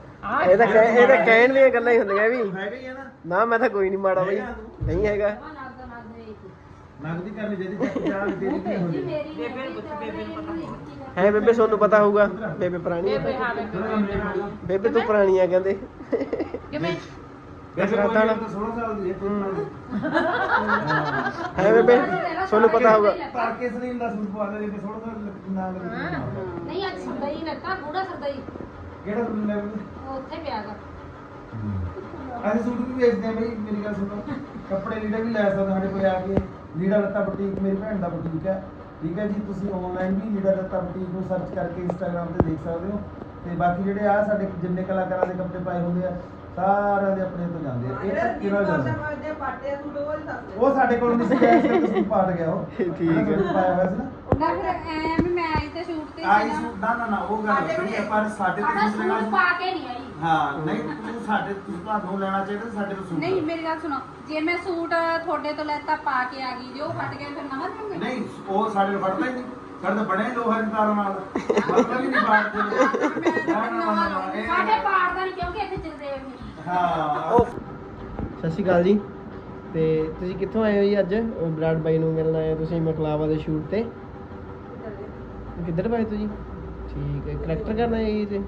ਇਹ ਤਾਂ ਕਹਿ- ਇਹ ਤਾਂ ਕਹਿਣ ਦੀਆਂ ਗੱਲਾਂ ਹੀ ਹੁੰਦੀਆਂ ਵੀ। ਹੈਗਾ ਹੀ ਆ ਨਾ। ਨਾ ਮੈਂ ਤਾਂ ਕੋਈ ਨਹੀਂ ਮਾੜਾ ਬਈ। ਨਹੀਂ ਹੈਗਾ। ਨਗਦੀ ਕਰਨੀ ਚਾਹੀਦੀ ਚੱਕ ਚਾਹ ਦੀ ਤੇਰੀ ਕੀ ਹੁੰਦੀ ਬੇਬੇ ਨੂੰ ਪੁੱਛ ਬੇਬੇ ਨੂੰ ਪਤਾ ਹੈ ਬੇਬੇ ਤੁਹਾਨੂੰ ਪਤਾ ਹੋਊਗਾ। ਬੇਬੇ ਪੁਰਾਣੀ ਹੈ ਬੇਬੇ ਤੂੰ ਪੁਰਾਣੀ ਆ ਕਹਿੰਦੇ। ਕਿਵੇਂ? ਵੈਸੇ ਰਾਤਾਂ ਕੋਈ ਨਾਲ। ਤਾਂ 16 ਸਾਲ ਦੀ ਹੈ ਤੂੰ ਹੈ। ਬੇਬੇ ਤੁਹਾਨੂੰ ਪਤਾ ਹੋਊਗਾ। ਪਰ ਕਿਸ ਨੇ ਦਾ ਸੂਟ ਪਵਾ ਦੇ ਤੇ 16 ਸਾਲ ਨਾ ਲੱਗੇ। ਨਹੀਂ ਅੱਜ ਸਰਦਾਈ ਲੱਗਾ ਗੂੜਾ ਸਰਦਾਈ। ਕਿਹੜਾ ਸੂਟ ਲੈ ਉਹ ਉੱਥੇ ਪਿਆਗਾ ਅਸੀਂ ਸੂਟ ਵੀ ਵੇਚਦੇ ਆ ਬਈ ਮੇਰੀ ਗੱਲ ਸੁਣੋ। ਕੱਪੜੇ ਲੀੜੇ ਵੀ ਲੈ ਸਕਦੇ ਸਾਡੇ ਕੋਲ ਆ ਕੇ। ਲੀੜਾ ਲੱਤਾ ਬੁਟੀਕ ਮੇਰੀ ਭੈਣ ਦਾ ਬੁਟੀਕ ਹੈ। ਠੀਕ ਹੈ ਜੀ ਤੁਸੀਂ ਆਨਲਾਈਨ ਵੀ ਲੀੜਾ ਲੱਤਾ ਬੁਟੀਕ ਨੂੰ ਸਰਚ ਕਰਕੇ ਇੰਸਟਾਗ੍ਰam ਤੇ ਦੇਖ ਸਕਦੇ ਹੋ। ਤੇ ਬਾਕੀ ਜਿਹੜੇ ਆ ਸਾਡੇ ਜਿੰਨੇ ਕਲਾਕਾਰਾਂ ਦੇ ਕੱਪੜੇ ਪਾਏ ਹੁੰਦੇ ਆ ਸਾਰਿਆਂ ਦੇ ਆਪਣੇ ਤੋਂ ਜਾਂਦੇ ਆ। ਇਹ ਧੱਕੇ ਨਾਲ ਜਾਂਦੇ? ਉਹ ਸਾਡੇ ਕੋਲ ਨਹੀਂ ਸੀ ਤੁਸੀਂ ਪਾਟ ਗਿਆ ਉਹ ਠੀਕ ਹੈ। ਪਾਇਆ ਹੋਇਆ ਸੀ ਨਾ? ਨਾ ਫਿਰ ਐ ਵੀ ਮੈਂ ਆਈ ਤੇ ਤੇ ਆਈ ਸੀ ਨਾ। ਸੂਟ ਨਾ ਨਾ ਨਾ ਉਹ ਗੱਲ ਨਹੀਂ ਹੈ ਪਰ ਸਾਡੇ ਤੋਂ ਸੂਟ ਲੈਣਾ ਪਾ ਕੇ ਨਹੀਂ ਆਈ। ਹਾਂ ਨਹੀਂ ਤੂੰ ਸਾਡੇ ਤੁਸੀਂ ਤੁਹਾਨੂੰ ਲੈਣਾ ਚਾਹੀਦਾ ਸਾਡੇ ਤੋਂ ਸੂਟ ਨਹੀਂ ਮੇਰੀ ਗੱਲ ਸੁਣੋ ਜੇ ਮੈਂ ਸੂਟ ਤੁਹਾਡੇ ਤੋਂ ਲੈਤਾ ਪਾ ਕੇ ਆ ਗਈ ਜੇ ਉਹ ਫਟ ਗਿਆ ਫਿਰ ਨਵਾਂ ਦੇਵਾਂਗੇ ਨਹੀਂ ਉਹ ਸਾਡੇ ਨੂੰ ਫੜਦਾ ਹੀ ਨਹੀਂ। ਸਾਡੇ ਤਾਂ ਬਣੇ ਲੋਹੇ ਦੀ ਤਾਰਾਂ ਨਾਲ। ਮਤਲਬ ਹੀ ਨਹੀਂ ਬਾੜਦੇ ਨਾ ਨਾ ਨਾ, ਨਾ ਇਹ- ਸਾਡੇ ਪਾੜਦਾ ਨਹੀਂ ਕਿਉਂਕਿ ਇੱਥੇ ਚੱਲਦੇ ਨਹੀਂ। ਹਾਂ। ਉਹ ਸਤਿ ਸ਼੍ਰੀ ਅਕਾਲ ਜੀ। ਤੇ ਤੁਸੀਂ ਕਿੱਥੋਂ ਆਏ ਹੋ ਜੀ ਅੱਜ? ਉਹ ਬਰਾੜ ਬਾਈ ਨੂੰ ਮਿਲਣ ਆਏ ਹੋ ਤੁਸੀਂ ਮਕਲਾਵਾ ਦੇ ਸ਼ੂਟ ਤੇ। ਕਿੱਧਰ ਪਾਏ ਤੁਸੀਂ ਠੀਕ ਹੈ ਕਰੈਕਟਰ ਕਰਨਾ ਹੈ ਜੀ ਤੇ?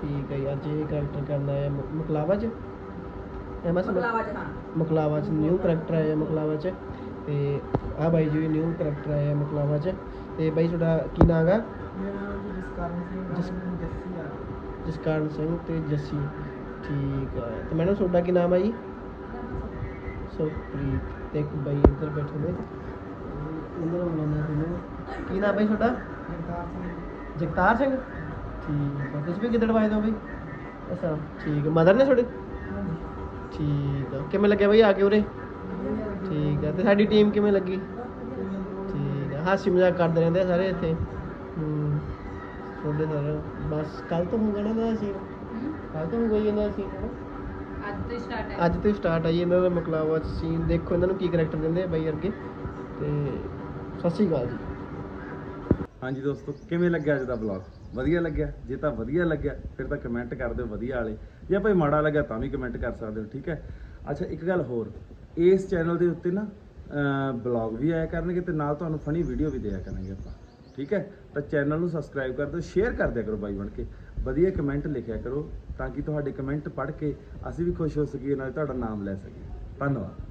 ਠੀਕ ਹੈ ਜੀ, ਅੱਜ ਇਹ ਕਰੈਕਟਰ ਕਰਨਾ ਹੈ ਮ- ਮਕਲਾਵਾ 'ਚ? ਐਮਐਸ ਮਕਲਾਵਾ ਚ ਹਾਂ। ਮਕਲਾਵਾ ਚ ਨਿਊ ਕਰੈਕਟਰ ਆਇਆ ਮਕਲਾਵਾ ਚ। ਤੇ ਆ ਬਾਈ ਜੀ ਨਿਊ ਕਰੈਕਟਰ ਆਇਆ ਮਕਲਾਵਾ ਚ। ਤੇ ਬਾਈ ਤੁਹਾਡਾ ਕੀ ਨਾਮ ਹੈਗਾ? ਮੇਰਾ ਨਾਮ ਜੀ ਜਸਕਰਨ ਸਿੰਘ ਜੱਸੀ ਆ ਜਸਕਾਰਨ ਸਿੰਘ ਤੇ ਜੱਸੀ। ਠੀਕ ਹੈ ਤੇ ਮੈਡਮ ਤੁਹਾਡਾ ਕੀ ਨਾਮ ਹੈ ਜੀ? ਸੁਪ੍ਰੀਤ ਤੇ ਇੱਕ ਬਾਈ ਇੱਧਰ ਬੈਠੇ ਨੇ। ਇਹਨਾਂ ਨੂੰ ਮਿਲਣਾ ਤੁਹਾਨੂੰ। ਕੀ ਨਾਮ ਹੈ ਤੁਹਾਡਾ? ਜਗਤਾਰ ਸਿੰਘ। ਠੀਕ ਹੈ। ਤੁਸੀਂ ਵੀ ਕਿੱਧਰ ਵਾਏ ਹੋ ਬਈ? ਅੱਛਾ ਠੀਕ ਹੈ। ਮਦਰ ਨੇ ਤੁਹਾਡੇ? ਠੀਕ ਹੈ। ਕਿਵੇਂ ਲੱਗਿਆ ਬਈ ਆ ਕੇ ਉਰੇ? ਠੀਕ ਹੈ। ਤੇ ਸਾਡੀ ਟੀਮ ਕਿਵੇਂ ਲੱਗੀ? ਠੀਕ ਹੈ। ਹਾਸੀ ਮਜ਼ਾਕ ਕਰਦੇ ਰਹਿੰਦੇ ਆ ਸਾਰੇ ਇੱਥੇ। ਹੂੰ। ਤੁਹਾਡੇ ਸਰ ਬਸ ਕੱਲ ਤੋਂ ਹੋਊਗਾ ਨਾ ਦਾ ਸੀ ਕੱਲ ਤੋਂ ਹੋਊਗਾ ਇਹਨਾਂ ਦਾ ਹਨਾ? ਅੱਜ ਤੋਂ ਸਟਾਰਟ ਹੈ। ਅੱਜ ਤੋਂ ਸਟਾਰਟ ਜੀ ਇਹਨਾਂ ਦਾ ਮਕਲਾਵਾ ਸੀਨ ਦੇਖੋ ਇਹਨਾਂ ਨੂੰ ਕੀ ਕਰੈਕਟਰ ਦਿੰਦੇ ਆ ਬਾਈ ਅਰਗੇ ਤੇ ਸਤਿ ਸ਼੍ਰੀ ਅਕਾਲ ਜੀ। ਹਾਂਜੀ ਦੋਸਤੋ, ਕਿਵੇਂ ਲੱਗਿਆ ਅੱਜ ਦਾ ਵਲੌਗ ਵਧੀਆ ਲੱਗਿਆ? ਜੇ ਤਾਂ ਵਧੀਆ ਲੱਗਿਆ, ਫਿਰ ਤਾਂ ਕਮੈਂਟ ਕਰ ਦਿਓ ਵਧੀਆ ਵਾਲੇ। ਜੇ ਭਾਈ ਮਾੜਾ ਲੱਗਿਆ, ਤਾਂ ਵੀ ਕਮੈਂਟ ਕਰ ਸਕਦੇ ਹੋ, ਠੀਕ ਹੈ? ਅੱਛਾ, ਇੱਕ ਗੱਲ ਹੋਰ। ਇਸ ਚੈਨਲ ਦੇ ਉੱਤੇ ਨਾ ਬਲੌਗ ਵੀ ਆਇਆ ਕਰਨਗੇ ਤੇ ਨਾਲ ਤੁਹਾਨੂੰ ਫਨੀ ਵੀਡੀਓ ਵੀ ਦਿਆ ਕਰਾਂਗੇ ਆਪਾਂ, ਠੀਕ ਹੈ? ਤਾਂ ਚੈਨਲ ਨੂੰ ਸਬਸਕ੍ਰਾਈਬ ਕਰ ਦਿਓ ਸ਼ੇਅਰ ਕਰ ਦਿਆ ਕਰੋ ਬਾਈ ਬਣ ਕੇ। ਵਧੀਆ ਕਮੈਂਟ ਲਿਖਿਆ ਕਰੋ, ਤਾਂ ਕਿ ਤੁਹਾਡੇ ਕਮੈਂਟ ਪੜ੍ਹ ਕੇ ਅਸੀਂ ਵੀ ਖੁਸ਼ ਹੋ ਸਕੀਏ, ਨਾਲ ਤੁਹਾਡਾ ਨਾਮ ਲੈ ਸਕੀਏ। ਧੰਨਵਾਦ।